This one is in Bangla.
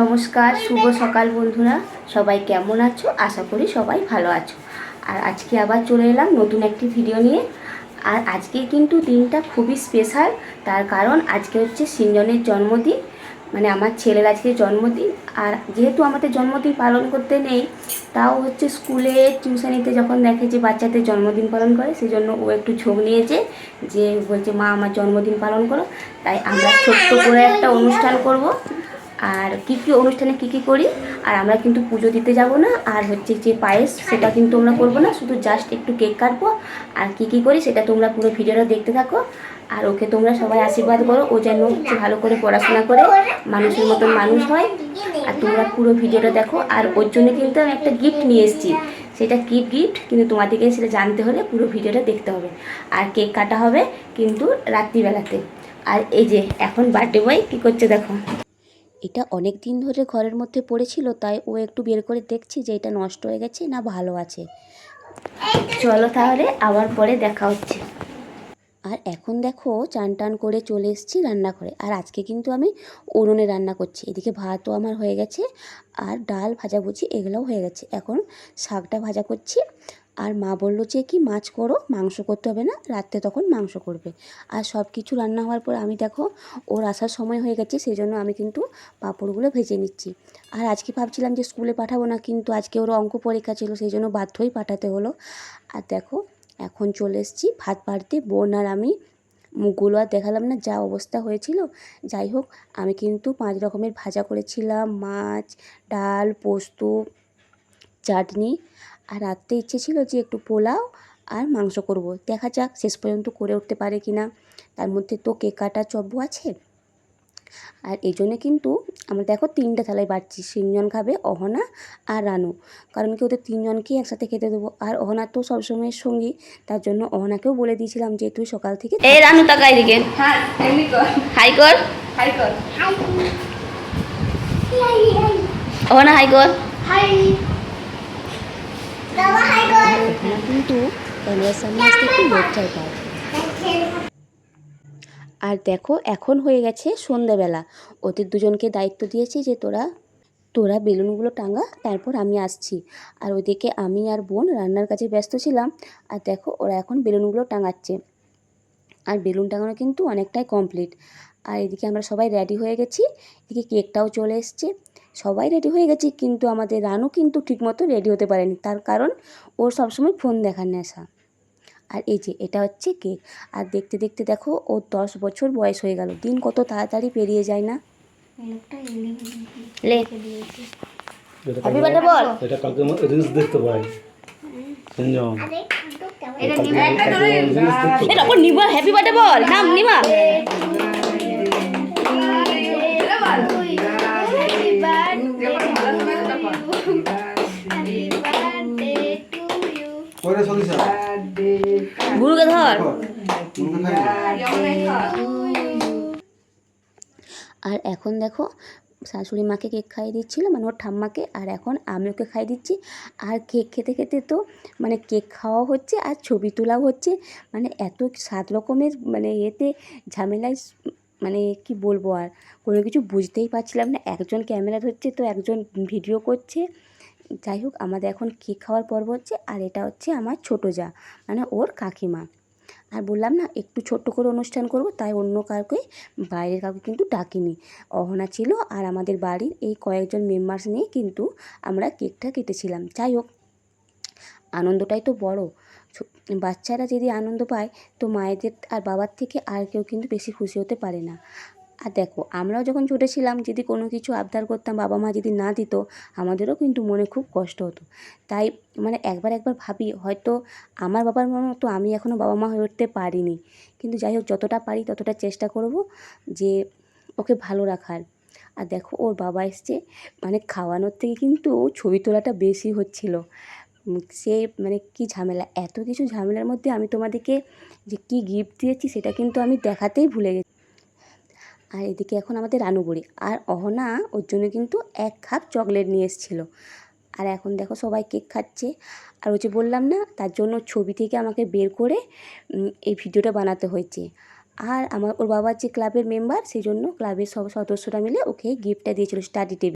নমস্কার, শুভ সকাল বন্ধুরা। সবাই কেমন আছো? আশা করি সবাই ভালো আছো। আর আজকে আবার চলে এলাম নতুন একটি ভিডিও নিয়ে। আর আজকে কিন্তু দিনটা খুবই স্পেশাল তার কারণ আজকে হচ্ছে সিঞ্জনের জন্মদিন। মানে আমার ছেলের আজকে জন্মদিন। আর যেহেতু আমাদের জন্মদিন পালন করতে নেই, তাও হচ্ছে স্কুলে টিউশনিতে যখন দেখে যে বাচ্চাদের জন্মদিন পালন করে সেই জন্য ও একটু ঝোঁক নিয়েছে যে বলছে, মা, আমার জন্মদিন পালন করো। তাই আমরা ছোট্ট করে একটা অনুষ্ঠান করব। আর কী কী অনুষ্ঠানে কী কী করি, আর আমরা কিন্তু পুজো দিতে যাব না, আর হচ্ছে যে পায়েস সেটা কিন্তু আমরা করব না, শুধু জাস্ট একটু কেক কাটবো, আর কী কী করি সেটা তোমরা পুরো ভিডিওটা দেখতে থাকো, আর ওকে তোমরা সবাই আশীর্বাদ করো, ও যেন ভালো করে পড়াশোনা করে, মানুষের মতন মানুষ হয়, আর তোমরা পুরো ভিডিওটা দেখো, আর ওর জন্য কিন্তু আমি একটা গিফট নিয়ে এসেছি, সেটা কি গিফট কিন্তু তোমাদেরকে সেটা জানতে হলে পুরো ভিডিওটা দেখতে হবে, আর কেক কাটা হবে কিন্তু রাত্রিবেলাতে, আর এই যে এখন বার্থডে বয় কী করছে দেখো। এটা অনেক দিন ধরে ঘরের মধ্যে পড়েছিল তাই ও একটু বের করে দেখছি যে এটা নষ্ট হয়ে গেছে না ভালো আছে। চলো তাহলে আবার পরে দেখা হচ্ছে। আর এখন দেখো চান টান করে চলে এসেছি রান্না করে আর আজকে কিন্তু আমি উনুনে রান্না করছি। এদিকে ভাতও আমার হয়ে গেছে আর ডাল ভাজাভুজি এগুলোও হয়ে গেছে। এখন শাকটা ভাজা করছি। আর মা বলল যে কি, মাছ করো, মাংস করতে হবে না, রাত্রে তখন মাংস করবে। আর সব কিছু রান্না হওয়ার পর আমি দেখো, ওর আসার সময় হয়ে গেছে সেই জন্য আমি কিন্তু পাঁপড়গুলো ভেজে নিচ্ছি। আর আজকে ভাবছিলাম যে স্কুলে পাঠাবো না, কিন্তু আজকে ওর অঙ্ক পরীক্ষা ছিল সেই জন্য বাধ্যই পাঠাতে হলো। আর দেখো, এখন চলে এসেছি ভাত বাড়তে, বোন আর আমি মুখগুলো আর দেখালাম না, যা অবস্থা হয়েছিল। যাই হোক, আমি কিন্তু পাঁচ রকমের ভাজা করেছিলাম, মাছ, ডাল, পোস্ত, চাটনি। আর রাত্রে ইচ্ছে ছিল যে একটু পোলাও আর মাংস করব। দেখা যাক শেষ পর্যন্ত করে উঠতে পারে কি না তার মধ্যে তো কেক কাটা চব্বু আছে। আর এই জন্যে কিন্তু আমরা দেখো তিনটে থালায় বাড়ছি। তিনজন খাবে অহনা আর রানু। কারণ কি ওদের তিনজনকেই একসাথে খেতে দেবো। আর অহনা তো সবসময় সঙ্গী। তার জন্য অহনাকেও বলে দিয়েছিলাম যে তুই সকাল থেকে এই রানু তাকা এদিকে। হ্যাঁ কর। হাই কর। হাই কর। অহনা হাই কর। হাই। কিন্তু সামনে আসতে আর দেখো, এখন হয়ে গেছে সন্ধ্যাবেলা ওদের দুজনকে দায়িত্ব দিয়েছি যে তোরা তোরা বেলুনগুলো টাঙা, তারপর আমি আসছি। আর ওদিকে আমি আর বোন রান্নার কাছে ব্যস্ত ছিলাম। আর দেখো, ওরা এখন বেলুনগুলো টাঙাচ্ছে। আর বেলুন টাঙানো কিন্তু অনেকটাই কমপ্লিট আর এদিকে আমরা সবাই রেডি হয়ে গেছি। এদিকে কেকটাও চলে এসছে। সবাই রেডি হয়ে গেছি কিন্তু আমাদের রানু কিন্তু ঠিকমতো রেডি হতে পারেনি। তার কারণ ওর সবসময় ফোন দেখার নেশা। আর এই যে এটা হচ্ছে কেক আর দেখতে দেখতে দেখো ওর দশ বছর বয়স হয়ে গেল। দিন কত তাড়াতাড়ি পেরিয়ে যায় না? লে। হ্যাপি বার্থডে বল। এটা কালকে রিলস দেখতে পাই। সঞ্জম এটা নিবা হ্যাপি বার্থডে বল। নাম নিবা আর এখন দেখো, শাশুড়ি মাকে কেক খাইয়ে দিচ্ছিল মানে ওর ঠাম্মাকে, আর এখন আমি ওকে খাইয়ে দিচ্ছি। আর কেক খেতে খেতে তো মানে কেক খাওয়া হচ্ছে আর ছবি তোলাও হচ্ছে। মানে এত সাত রকমের মানে এতে ঝামেলায় মানে কি বলব আর, কোনো কিছু বুঝতেই পারছিলাম না। একজন ক্যামেরা ধরছে তো একজন ভিডিও করছে। যাই হোক, আমাদের এখন কেক খাওয়ার পর্ব হচ্ছে, আর এটা হচ্ছে আমার ছোটো যা মানে ওর কাকিমা। আর বললাম না, একটু ছোট্ট করে অনুষ্ঠান করব, তাই অন্য কাউকে, বাইরের কাউকে কিন্তু ডাকিনি। অহনা ছিল আর আমাদের বাড়ির এই কয়েকজন মেম্বার্স নিয়ে কিন্তু আমরা কেকটা কেটেছিলাম। যাই হোক, আনন্দটাই তো বড়। বাচ্চারা যদি আনন্দ পায়, তো মায়েদের আর বাবার থেকে আর কেউ কিন্তু বেশি খুশি হতে পারে না। আর দেখো, আমরাও যখন ছোটো ছিলাম, যদি কোনো কিছু আবদার করতাম, বাবা মা যদি না দিত, আমাদেরও কিন্তু মনে খুব কষ্ট হতো। তাই মানে একবার একবার ভাবি, হয়তো আমার বাবার মতো আমি এখনও বাবা মা হয়ে উঠতে পারিনি। কিন্তু যাই হোক, যতটা পারি ততটা চেষ্টা করব যে ওকে ভালো রাখার। আর দেখো, ওর বাবা এসছে মানে খাওয়ানোর থেকে কিন্তু ছবি তোলাটা বেশি হচ্ছিল। সে মানে কি ঝামেলা, এত কিছু ঝামেলার মধ্যে আমি তোমাদেরকে যে কি গিফট দিয়েছি সেটা কিন্তু আমি দেখাতেই ভুলে গেছি। আর এদিকে এখন আমাদের রানুবুড়ি আর অহনা ওর জন্য কিন্তু এক খাপ চকলেট নিয়ে এসেছিল। আর এখন দেখো সবাই কেক খাচ্ছে। আর ওই যে বললাম না, তার জন্য ছবি থেকে আমাকে বের করে এই ভিডিওটা বানাতে হয়েছে। আর আমার, ওর বাবার যে ক্লাবের মেম্বার সেই জন্য ক্লাবের সব সদস্যরা মিলে ওকে গিফটটা দিয়েছিল স্টাডি টেবিল